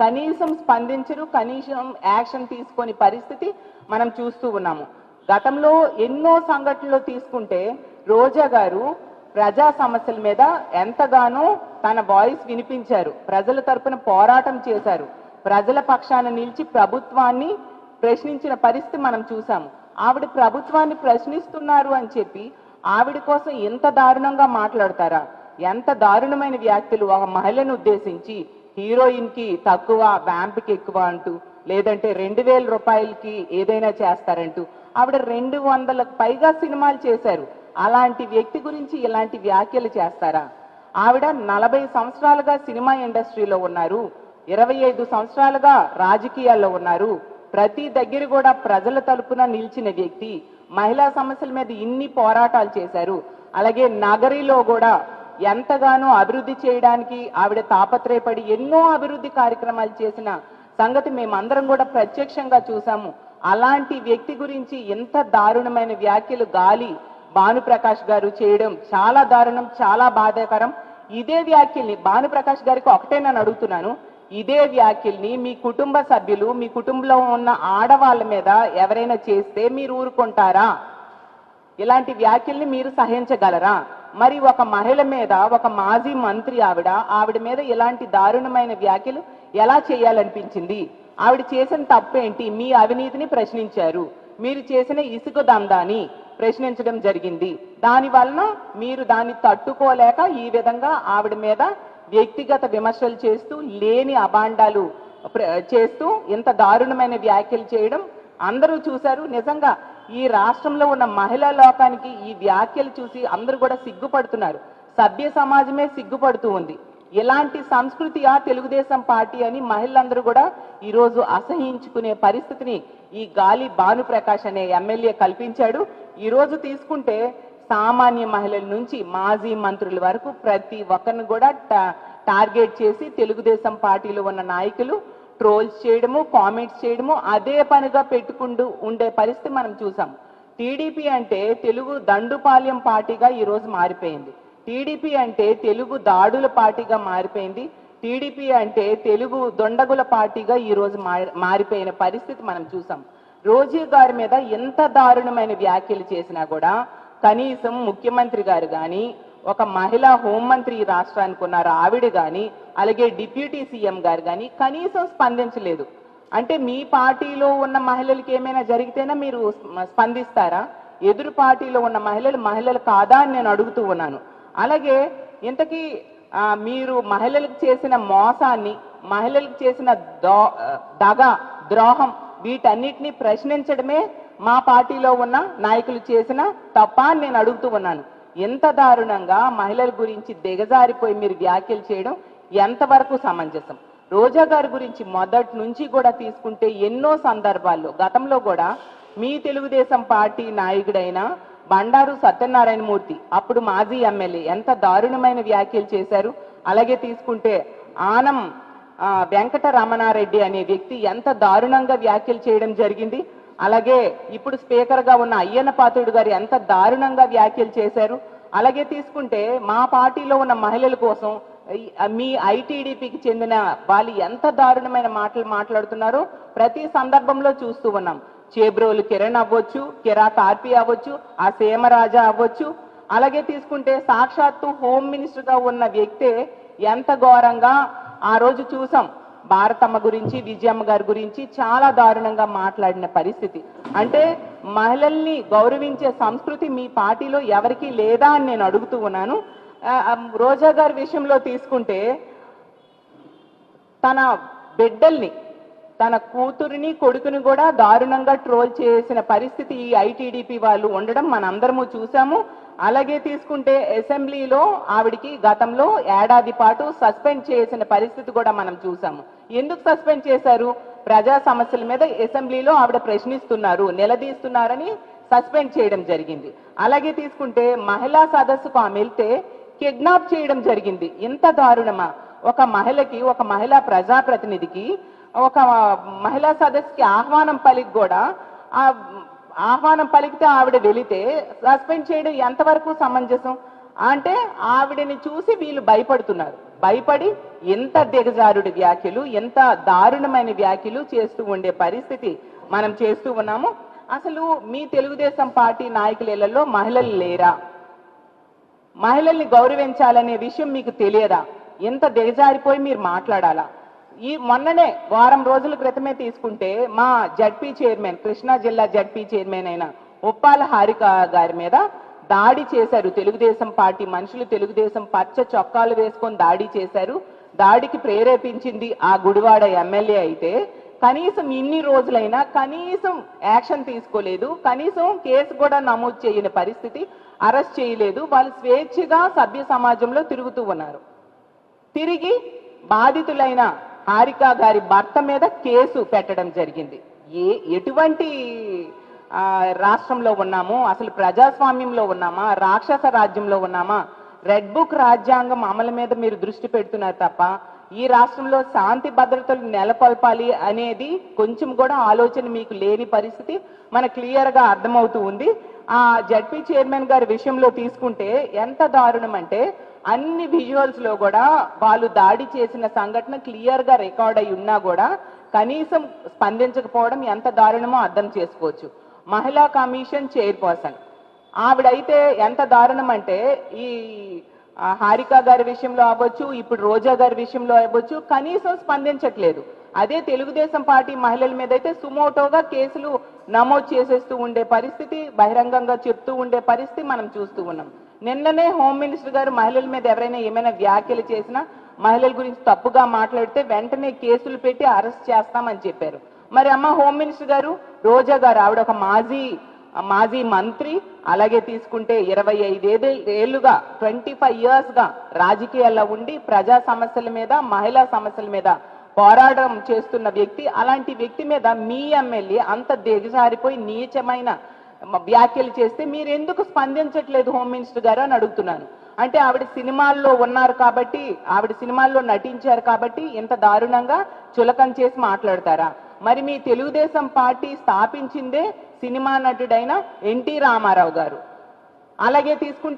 కనీసం స్పందించరు కనీసం యాక్షన్ తీసుకొని పరిస్థితి మనం చూస్తూ ఉన్నాము. గతంలో ఎన్నో సంఘటనలు తీసుకుంటే రోజా గారు ప్రజా సమస్యల మీద ఎంతగానో తన వాయిస్ వినిపించారు. ప్రజల తరపున పోరాటం చేశారు. ప్రజల పక్షాన నిలిచి ప్రభుత్వాన్ని ప్రశ్నించిన పరిస్థితి మనం చూసాము ఆవిడ ప్రభుత్వాన్ని ప్రశ్నిస్తున్నారు అని చెప్పి ఆవిడ కోసం ఎంత దారుణంగా మాట్లాడతారా? ఎంత దారుణమైన వ్యాఖ్యలు ఒక మహిళను ఉద్దేశించి హీరోయిన్కి తక్కువ వ్యాంప్కి ఎక్కువ అంటూ లేదంటే రెండు వేల రూపాయలకి ఏదైనా చేస్తారంటూ ఆవిడ రెండు వందలకు పైగా సినిమాలు చేశారు. అలాంటి వ్యక్తి గురించి ఇలాంటి వ్యాఖ్యలు చేస్తారా? ఆవిడ నలభై సంవత్సరాలుగా సినిమా ఇండస్ట్రీలో ఉన్నారు. ఇరవై ఐదు సంవత్సరాలుగా రాజకీయాల్లో ఉన్నారు. ప్రతి దగ్గర కూడా ప్రజల తరపున నిలిచిన వ్యక్తి. మహిళా సమస్యల మీద ఇన్ని పోరాటాలు చేశారు. అలాగే నగరిలో కూడా ఎంతగానో అభివృద్ధి చేయడానికి ఆవిడ తాపత్రయపడి ఎన్నో అభివృద్ధి కార్యక్రమాలు చేసిన సంగతి మేమందరం కూడా ప్రత్యక్షంగా చూసాము అలాంటి వ్యక్తి గురించి ఎంత దారుణమైన వ్యాఖ్యలు గాలి భానుప్రకాష్ గారు చేయడం చాలా దారుణం చాలా బాధాకరం. ఇదే వ్యాఖ్యల్ని భానుప్రకాష్ గారికి ఒకటే నేను అడుగుతున్నాను. ఇదే వ్యాఖ్యల్ని మీ కుటుంబ సభ్యులు మీ కుటుంబంలో ఉన్న ఆడవాళ్ళ మీద ఎవరైనా చేస్తే మీరు ఊరుకుంటారా? ఇలాంటి వ్యాఖ్యల్ని మీరు సహించగలరా? మరి ఒక మహిళ మీద ఒక మాజీ మంత్రి ఆవిడ ఆవిడ మీద ఇలాంటి దారుణమైన వ్యాఖ్యలు ఎలా చేయాలనిపించింది? ఆవిడ చేసిన తప్పేంటి? మీ అవినీతిని ప్రశ్నించారు. మీరు చేసిన ఇసుక దందాని ప్రశ్నించడం జరిగింది. దాని వలన మీరు దాన్ని తట్టుకోలేక ఈ విధంగా ఆవిడ మీద వ్యక్తిగత విమర్శలు చేస్తూ లేని అభాండాలు ప్ర- చేస్తూ ఇంత దారుణమైన వ్యాఖ్యలు చేయడం అందరూ చూశారు. నిజంగా ఈ రాష్ట్రంలో ఉన్న మహిళా లోకానికి ఈ వ్యాఖ్యలు చూసి అందరూ కూడా సిగ్గుపడుతున్నారు. సభ్య సమాజమే సిగ్గుపడుతూ ఉంది. ఇలాంటి సంస్కృతియా తెలుగుదేశం పార్టీ అని మహిళలందరూ కూడా ఈరోజు అసహించుకునే పరిస్థితిని ఈ గాలి భానుప్రకాష్ అనే ఎమ్మెల్యే కల్పించాడు. ఈరోజు తీసుకుంటే సామాన్య మహిళల నుంచి మాజీ మంత్రుల వరకు ప్రతి ఒక్కరిని కూడా టార్గెట్ చేసి తెలుగుదేశం పార్టీలో ఉన్న నాయకులు ట్రోల్స్ చేయడము కామెంట్స్ చేయడము అదే పనిగా పెట్టుకుంటూ ఉండే పరిస్థితి మనం చూసాం. టీడీపీ అంటే తెలుగు దండుపాల్యం పార్టీగా ఈ రోజు మారిపోయింది. టీడీపీ అంటే తెలుగు దాడుల పార్టీగా మారిపోయింది. టీడీపీ అంటే తెలుగు దొండగుల పార్టీగా ఈ రోజు మారి- మారిపోయిన పరిస్థితి మనం చూసాం. రోజీ గారి మీద ఎంత దారుణమైన వ్యాఖ్యలు చేసినా కూడా కనీసం ముఖ్యమంత్రి గారు కానీ ఒక మహిళా హోంమంత్రి ఈ రాష్ట్రానికి ఉన్నారు ఆవిడ కానీ అలాగే డిప్యూటీ సీఎం గారు కానీ కనీసం స్పందించలేదు. అంటే మీ పార్టీలో ఉన్న మహిళలకి ఏమైనా జరిగితేనా మీరు స్పందిస్తారా? ఎదురు పార్టీలో ఉన్న మహిళలు మహిళలు కాదా అని నేను అడుగుతూ ఉన్నాను. అలాగే ఇంతకీ మీరు మహిళలకు చేసిన మోసాన్ని మహిళలకు చేసిన దో దగ ద్రోహం వీటన్నిటిని ప్రశ్నించడమే మా పార్టీలో ఉన్న నాయకులు చేసిన తప్ప అని నేను అడుగుతూ ఉన్నాను. ఎంత దారుణంగా మహిళల గురించి దిగజారిపోయి మీరు వ్యాఖ్యలు చేయడం ఎంతవరకు సమంజసం? రోజా గారి గురించి మొదటి నుంచి కూడా తీసుకుంటే ఎన్నో సందర్భాల్లో గతంలో కూడా మీ తెలుగుదేశం పార్టీ నాయకుడైన బండారు సత్యనారాయణ మూర్తి అప్పుడు మాజీ ఎమ్మెల్యే ఎంత దారుణమైన వ్యాఖ్యలు చేశారు? అలాగే తీసుకుంటే ఆనం వెంకట రమణారెడ్డి అనే వ్యక్తి ఎంత దారుణంగా వ్యాఖ్యలు చేయడం జరిగింది? అలాగే ఇప్పుడు స్పీకర్గా ఉన్న అయ్యన్న పాత్రుడు గారు ఎంత దారుణంగా వ్యాఖ్యలు చేశారు. అలాగే తీసుకుంటే మా పార్టీలో ఉన్న మహిళల కోసం మీ ఐటీడీపీకి చెందిన వాళ్ళు ఎంత దారుణమైన మాటలు మాట్లాడుతున్నారో ప్రతి సందర్భంలో చూస్తూ ఉన్నాం. చేబ్రోలు కిరణ్ అవ్వచ్చు కిరా కార్పి అవ్వచ్చు ఆ సేమరాజా అవ్వచ్చు. అలాగే తీసుకుంటే సాక్షాత్తు హోమ్ మినిస్టర్గా ఉన్న వ్యక్తే ఎంత ఘోరంగా ఆ రోజు చూసాం. భారతమ్మ గురించి విజయమ్మ గారి గురించి చాలా దారుణంగా మాట్లాడిన పరిస్థితి. అంటే మహిళల్ని గౌరవించే సంస్కృతి మీ పార్టీలో ఎవరికీ లేదా అని నేను అడుగుతూ ఉన్నాను. రోజా గారి విషయంలో తీసుకుంటే తన బిడ్డల్ని తన కూతురిని కొడుకుని కూడా దారుణంగా ట్రోల్ చేసిన పరిస్థితి ఈ ఐటీడీపీ వాళ్ళు ఉండడం మనందరము చూసాము అలాగే తీసుకుంటే అసెంబ్లీలో ఆవిడికి గతంలో ఏడాది పాటు సస్పెండ్ చేసిన పరిస్థితి కూడా మనం చూసాము ఎందుకు సస్పెండ్ చేశారు? ప్రజా సమస్యల మీద అసెంబ్లీలో ఆవిడ ప్రశ్నిస్తున్నారు నిలదీస్తున్నారని సస్పెండ్ చేయడం జరిగింది. అలాగే తీసుకుంటే మహిళా సదస్సుకు ఆమె వెళ్తే కిడ్నాప్ చేయడం జరిగింది. ఇంత దారుణమా? ఒక మహిళకి ఒక మహిళా ప్రజాప్రతినిధికి ఒక మహిళా సదస్సుకి ఆహ్వానం పలికి కూడా ఆ ఆహ్వానం పలికితే ఆవిడ వెళితే సస్పెండ్ చేయడం ఎంతవరకు సమంజసం? అంటే ఆవిడని చూసి వీళ్ళు భయపడుతున్నారు. భయపడి ఎంత దిగజారుడి వ్యాఖ్యలు ఎంత దారుణమైన వ్యాఖ్యలు చేస్తూ ఉండే పరిస్థితి మనం చేస్తూ ఉన్నాము. అసలు మీ తెలుగుదేశం పార్టీ నాయకులలో మహిళలు లేరా? మహిళల్ని గౌరవించాలనే విషయం మీకు తెలియదా? ఎంత దిగజారిపోయి మీరు మాట్లాడాలా? ఈ మొన్ననే వారం రోజుల క్రితమే తీసుకుంటే మా జడ్పీ చైర్మన్ కృష్ణా జిల్లా జడ్పీ చైర్మన్ అయిన ఉప్పాల హారిక గారి మీద దాడి చేశారు. తెలుగుదేశం పార్టీ మనుషులు తెలుగుదేశం పచ్చ చొక్కాలు వేసుకొని దాడి చేశారు. దాడికి ప్రేరేపించింది ఆ గుడివాడ ఎమ్మెల్యే అయితే కనీసం ఇన్ని రోజులైనా కనీసం యాక్షన్ తీసుకోలేదు. కనీసం కేసు కూడా నమోదు చేయని పరిస్థితి అరెస్ట్ చేయలేదు. వాళ్ళు స్వేచ్ఛగా సభ్య సమాజంలో తిరుగుతూ ఉన్నారు. తిరిగి బాధితులైన హారిక గారి భర్త మీద కేసు పెట్టడం జరిగింది. ఏ ఎటువంటి రాష్ట్రంలో ఉన్నాము? అసలు ప్రజాస్వామ్యంలో ఉన్నామా? రాక్షస రాజ్యంలో ఉన్నామా? రెడ్ బుక్ రాజ్యాంగం అమలు మీద మీరు దృష్టి పెడుతున్నారు తప్ప ఈ రాష్ట్రంలో శాంతి భద్రతలు నెలకొల్పాలి అనేది కొంచెం కూడా ఆలోచన మీకు లేని పరిస్థితి మన క్లియర్గా అర్థమవుతూ ఉంది. ఆ జడ్పీ చైర్మన్ గారి విషయంలో తీసుకుంటే ఎంత దారుణం అంటే అన్ని విజువల్స్లో కూడా వాళ్ళు దాడి చేసిన సంఘటన క్లియర్గా రికార్డ్ అయి ఉన్నా కూడా కనీసం స్పందించకపోవడం ఎంత దారుణమో అర్థం చేసుకోవచ్చు. మహిళా కమిషన్ చైర్పర్సన్ ఆవిడైతే ఎంత దారుణం అంటే ఈ హారిక గారి విషయంలో అవ్వచ్చు ఇప్పుడు రోజా గారి విషయంలో అవ్వచ్చు కనీసం స్పందించట్లేదు. అదే తెలుగుదేశం పార్టీ మహిళల మీద అయితే సుమోటోగా కేసులు నమోదు చేసేస్తూ ఉండే పరిస్థితి బహిరంగంగా చెప్తూ ఉండే పరిస్థితి మనం చూస్తూ ఉన్నాం. నిన్ననే హోమ్ మినిస్టర్ గారు మహిళల మీద ఎవరైనా ఏమైనా వ్యాఖ్యలు చేసినా మహిళల గురించి తప్పుగా మాట్లాడితే వెంటనే కేసులు పెట్టి అరెస్ట్ చేస్తామని చెప్పారు. మరి అమ్మ హోమ్ మినిస్టర్ గారు రోజా గారు ఆవిడ ఒక మాజీ మాజీ మంత్రి అలాగే తీసుకుంటే ఇరవై ఐదేళ్ళు ఏళ్ళుగా ట్వంటీ ఫైవ్ ఇయర్స్గా రాజకీయాల్లో ఉండి ప్రజా సమస్యల మీద మహిళా సమస్యల మీద పోరాటం చేస్తున్న వ్యక్తి అలాంటి వ్యక్తి మీద మీ ఎమ్మెల్యే అంత దిగజారిపోయి నీచమైన వ్యాఖ్యలు చేస్తే మీరు ఎందుకు స్పందించట్లేదు హోమ్ మినిస్టర్ గారు అని అడుగుతున్నాను. అంటే ఆవిడ సినిమాల్లో ఉన్నారు కాబట్టి ఆవిడ సినిమాల్లో నటించారు కాబట్టి ఇంత దారుణంగా చులకం చేసి మాట్లాడతారా? మరి మీ తెలుగుదేశం పార్టీ స్థాపించిందే సినిమా నటుడైన ఎన్టీ రామారావు గారు. అలాగే తీసుకుంటే